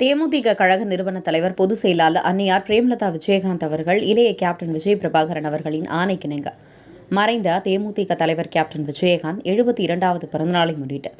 தேமுதிக கழக நிறுவன தலைவர் பொதுச் செயலாளர் அன்னையார் பிரேமலதா விஜயகாந்த் அவர்கள் இளைய கேப்டன் விஜய் பிரபாகரன் அவர்களின் ஆணைக்கிணங்க மறைந்த தேமுதிக தலைவர் கேப்டன் விஜயகாந்த் எழுபத்தி இரண்டாவது பிறந்தநாளை முன்னிட்டு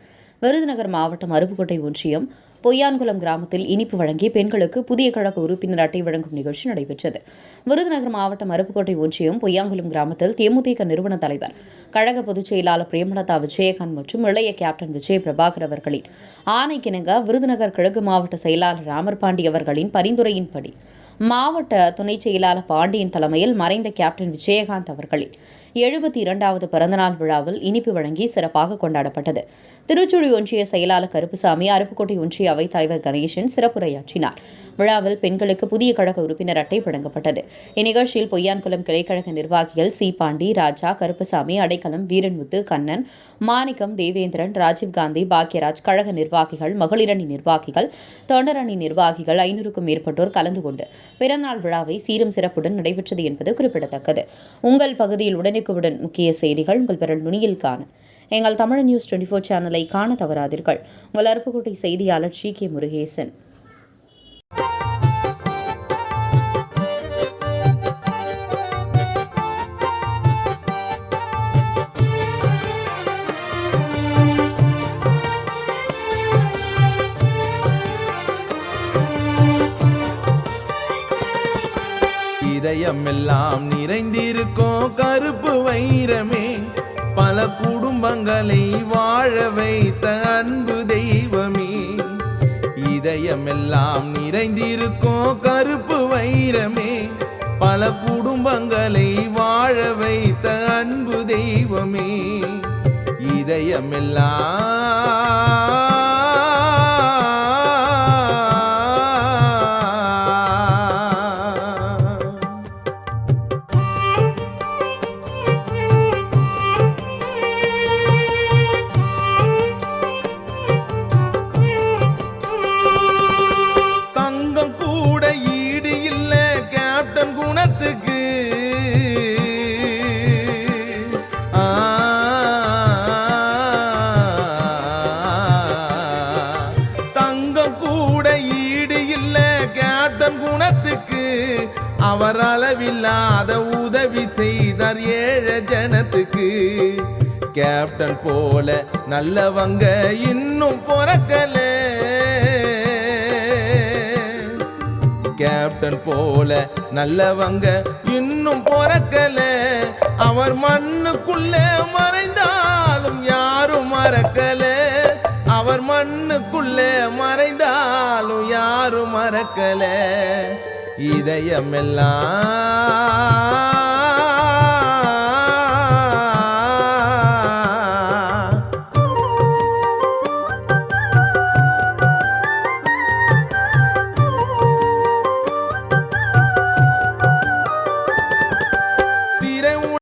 விருதுநகர் மாவட்டம் அருப்புக்கோட்டை ஒன்றியம் பொய்யான்குளம் கிராமத்தில் இனிப்பு வழங்கி பெண்களுக்கு புதிய கழக உறுப்பினர் அட்டை வழங்கும் நிகழ்ச்சி நடைபெற்றது. விருதுநகர் மாவட்டம் அருப்புக்கோட்டை ஒன்றியம் பொய்யாங்குளம் கிராமத்தில் தேமுதிக நிறுவன தலைவர் கழக பொதுச் செயலாளர் பிரேமலதா விஜயகாந்த் மற்றும் இளைய கேப்டன் விஜய பிரபாகர் அவர்களின் ஆணைக்கிணங்க விருதுநகர் கிழக்கு மாவட்ட செயலாளர் ராமர் பாண்டி அவர்களின் பரிந்துரையின்படி மாவட்ட துணைச் செயலாளர் பாண்டியன் தலைமையில் மறைந்த கேப்டன் விஜயகாந்த் அவர்களின் எழுபத்தி இரண்டாவது பிறந்தநாள் விழாவில் இனிப்பு வழங்கி சிறப்பாக கொண்டாடப்பட்டது. திருச்சுழி ஒன்றிய செயலாளர் கருப்புசாமி அருப்புக்கோட்டை ஒன்றிய அவைத் தலைவர் கணேசன் சிறப்புரையாற்றினார். விழாவில் பெண்களுக்கு புதிய கழக உறுப்பினர் அட்டை வழங்கப்பட்டது. இந்நிகழ்ச்சியில் பொய்யான்குளம் கிளைக்கழக நிர்வாகிகள் சி. பாண்டி ராஜா கருப்பசாமி அடைக்கலம் வீரன்முத்து கண்ணன் மாணிக்கம் தேவேந்திரன் ராஜீவ்காந்தி பாக்யராஜ் கழக நிர்வாகிகள் மகளிரணி நிர்வாகிகள் தொண்டரணி நிர்வாகிகள் ஐநூறுக்கும் மேற்பட்டோர் கலந்து கொண்டு பிறநாள் விழாவை சீரும் சிறப்புடன் நடைபெற்றது என்பது குறிப்பிடத்தக்கது. உங்கள் பகுதியில் உடனுக்குடன் முக்கிய செய்திகள் உங்கள் பிறல் நுனியில் காண. எங்கள் தமிழ் நியூஸ் டுவெண்ட்டி ஃபோர் சேனலை காண தவறாதீர்கள். உங்கள் அருப்புக்கோட்டை செய்தியாளர் ஜி கே முருகேசன். இதயம் எல்லாம் நிறைந்திருக்கும் கருப்பு வைரமே. பல குடும்பங்களை வாழ வைத்த அன்பு தெய்வமே இதயமெல்லாம் நிறைந்திருக்கும் கருப்பு வைரமே பல குடும்பங்களை வாழ வைத்த அன்பு தெய்வமே இதயமெல்லாம் கொஞ்சம் கூட ஈடு இல்ல கேப்டன் குணத்துக்கு அவர் அளவில்லாத உதவி செய்தார் ஏழை ஜனத்துக்கு. கேப்டன் போல நல்லவங்க இன்னும் பிறக்கல. கேப்டன் போல நல்லவங்க இன்னும் பிறக்கல. அவர் மண்ணுக்குள்ள மறைந்தாலும் யாரும் மறக்கல. மண்ணுக்குள்ளே மறைந்தாலும் யாரும் மறக்கல. இதயமெல்லாம்